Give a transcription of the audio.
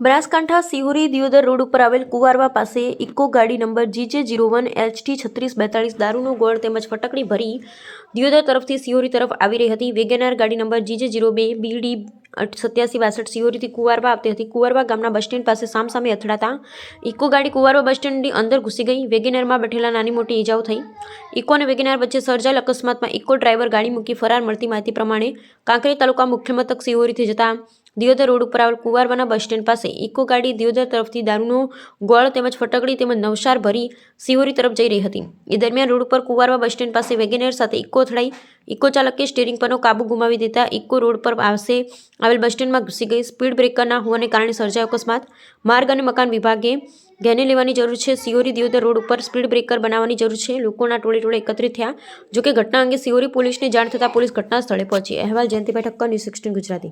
Banaskantha Sihori Deodar road ઉપર આવેલ કુવારવા પાસે ઇકો ગાડી number GJ zero one HT છત્રીસ બેતાળીસ દારૂનો ગોળ તેમજ ફટકડી ભરી દિયોદર તરફથી સિહોરી તરફ આવી રહી હતી. વેગેનાર ગાડી નંબર જીજે જીરો બે બીડી સત્યાસી બાસઠ સિહોરીથી કુવારવા આવતી હતી. કુવારવા ગામના બસ સ્ટેન્ડ પાસે સામસામે અથડાતા ઇકો ગાડી કુવારવા બસ સ્ટેન્ડની અંદર ઘૂસી ગઈ. વેગેનારમાં બેઠેલા નાની મોટી ઈજાઓ થઈ. ઇકો અને વેગેનાર વચ્ચે સર્જાયેલ અકસ્માતમાં ઇકો ડ્રાઈવર ગાડી મૂકી ફરાર મળતી માહિતી પ્રમાણે કાંકરી તાલુકા મુખ્ય મથક સિહોરીથી જતા દિયોદર રોડ ઉપર આવેલ કુવારવાના બસ સ્ટેન્ડ પાસે ઇકો ગાડી દિયોદર તરફથી દારૂનો ગોળ તેમજ ફટકડી તેમજ નવસાર ભરી સિહોરી તરફ જઈ રહી હતી. એ દરમિયાન રોડ ઉપર કુવારવા બસ સ્ટેન્ડ પાસે વેગેનેર સાથે ઇકો અથડાઈ ઇકો ચાલકે સ્ટીરિંગ પરનો કાબુ ગુમાવી દેતા ઇકો રોડ પર પાસે આવેલ બસ સ્ટેન્ડમાં ઘૂસી ગઈ સ્પીડ બ્રેકરના હોવાને કારણે સર્જાયો અકસ્માત. માર્ગ અને મકાન વિભાગે ધ્યાને લેવાની જરૂર છે. સિયોરી દિયોદર રોડ ઉપર સ્પીડ બ્રેકર બનાવવાની જરૂર છે. લોકોના ટોળે ટોળે એકત્રિત થયા જોકે ઘટના અંગે સિયોરી પોલીસને જાણ થતાં પોલીસ ઘટના સ્થળે પહોંચી. અહેવાલ જયંતિભાઈ ઠક્કર, ન્યૂઝ સિક્સટીન ગુજરાતી.